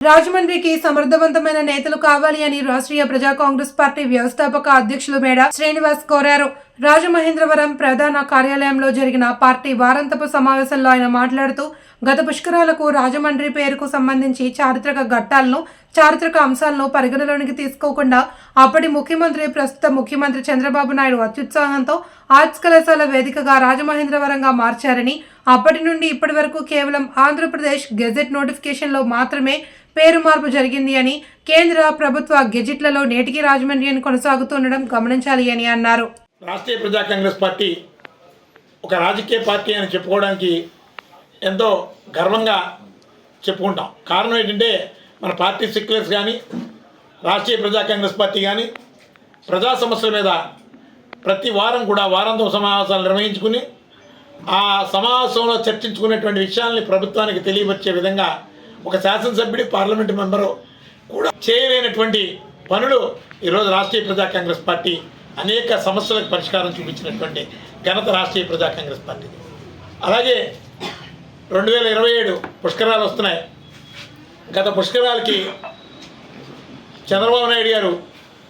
రాజమండ్రికి సమర్థవంతమైన నేతలు కావాలి అని రాష్ట్రీయ ప్రజా కాంగ్రెస్ పార్టీ వ్యవస్థాపక అధ్యక్షులు మేడ శ్రీనివాస్ కోరారు. రాజమహేంద్రవరం ప్రధాన కార్యాలయంలో జరిగిన పార్టీ వారాంతపు సమావేశంలో ఆయన మాట్లాడుతూ గత పుష్కరాలకు రాజమండ్రి పేరుకు సంబంధించి చారిత్రక ఘట్టాలను చారిత్రక అంశాలను పరిగణలోనికి తీసుకోకుండా అప్పటి ముఖ్యమంత్రి ప్రస్తుత ముఖ్యమంత్రి చంద్రబాబు నాయుడు అత్యుత్సాహంతో ఆర్ట్స్ కళాశాల వేదికగా రాజమహేంద్రవరంగా మార్చారని అప్పటి నుండి ఇప్పటి వరకు కేవలం ఆంధ్రప్రదేశ్ గెజెట్ నోటిఫికేషన్లో మాత్రమే పేరు మార్పు జరిగింది అని కేంద్ర ప్రభుత్వ గెజెట్లలో నేటికి రాజమండ్రి అని కొనసాగుతుండడం గమనించాలి అని అన్నారు. రాష్ట్రీయ ప్రజా కాంగ్రెస్ పార్టీ ఒక రాజకీయ పార్టీ అని చెప్పుకోవడానికి ఎంతో గర్వంగా చెప్పుకుంటాం. కారణం ఏంటంటే మన పార్టీ సెక్యులర్స్ కానీ రాష్ట్రీయ ప్రజా కాంగ్రెస్ పార్టీ కానీ ప్రజా సమస్యల మీద ప్రతి వారం కూడా వారంతో సమావేశాలు నిర్వహించుకుని ఆ సమావేశంలో చర్చించుకునేటువంటి విషయాల్ని ప్రభుత్వానికి తెలియపరిచే విధంగా ఒక శాసనసభ్యుడి పార్లమెంటు మెంబరు కూడా చేయలేనటువంటి పనులు ఈరోజు రాష్ట్రీయ ప్రజా కాంగ్రెస్ పార్టీ అనేక సమస్యలకు పరిష్కారం చూపించినటువంటి ఘనత రాష్ట్రీయ ప్రజా కాంగ్రెస్ పార్టీ. అలాగే రెండు వేల ఇరవై ఏడు పుష్కరాలు వస్తున్నాయి. గత పుష్కరాలకి చంద్రబాబు నాయుడు గారు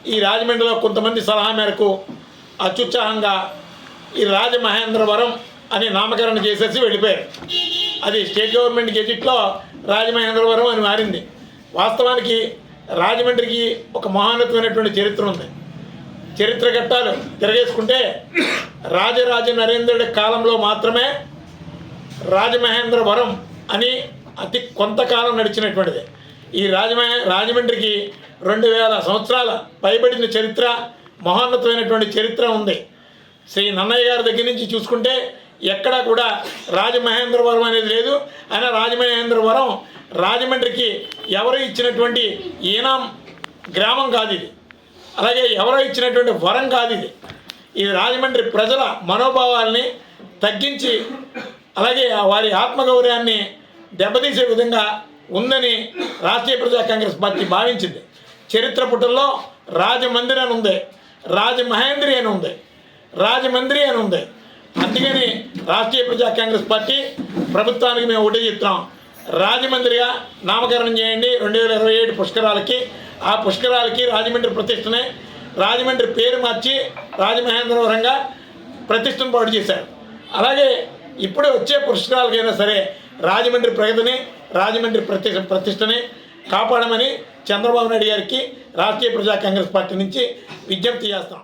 ఈ రాజమండ్రిలో కొంతమంది సలహా మేరకు అత్యుత్సాహంగా ఈ రాజమహేంద్రవరం అని నామకరణ చేసేసి వెళ్ళిపోయారు. అది స్టేట్ గవర్నమెంట్ గెజిట్లో రాజమహేంద్రవరం అని మారింది. వాస్తవానికి రాజమండ్రికి ఒక మహోన్నతమైనటువంటి చరిత్ర ఉంది. చరిత్ర ఘట్టాలు తిరగేసుకుంటే రాజరాజ నరేంద్రుడి కాలంలో మాత్రమే రాజమహేంద్రవరం అని అతి కొంతకాలం నడిచినటువంటిది. ఈ రాజమహే రాజమండ్రికి రెండు వేల సంవత్సరాల పైబడిన చరిత్ర మహోన్నతమైనటువంటి చరిత్ర ఉంది. శ్రీ నన్నయ్య గారి దగ్గర నుంచి చూసుకుంటే ఎక్కడా కూడా రాజమహేంద్రవరం అనేది లేదు. అయినా రాజమహేంద్రవరం రాజమండ్రికి ఎవరు ఇచ్చినటువంటి ఈనాం గ్రామం కాదు ఇది. అలాగే ఎవరో ఇచ్చినటువంటి వరం కాదు ఇది. ఇది రాజమండ్రి ప్రజల మనోభావాల్ని తగ్గించి అలాగే వారి ఆత్మగౌరవాన్ని దెబ్బతీసే విధంగా ఉందని రాష్ట్రీయ ప్రజా కాంగ్రెస్ పార్టీ భావించింది. చరిత్ర పుటల్లో రాజమందిర్ అని ఉంది రాజమహేంద్రి అని ఉంది రాజమందిరి అని ఉంది. అందుకని రాష్ట్రీయ ప్రజా కాంగ్రెస్ పార్టీ ప్రభుత్వానికి మేము ఒకటే చెప్తున్నాం. రాజమండ్రిగా నామకరణం చేయండి. రెండు వేల ఇరవై ఏడు పుష్కరాలకి. ఆ పుష్కరాలకి రాజమండ్రి ప్రతిష్టనే రాజమండ్రి పేరు మార్చి రాజమహేంద్రవరంగా ప్రతిష్టను పాటు చేశారు. అలాగే ఇప్పుడు వచ్చే పుష్కరాలకైనా సరే రాజమండ్రి ప్రగతిని రాజమండ్రి ప్రతి ప్రతిష్టని కాపాడమని చంద్రబాబు నాయుడు గారికి రాష్ట్రీయ ప్రజా కాంగ్రెస్ పార్టీ నుంచి విజ్ఞప్తి చేస్తాం.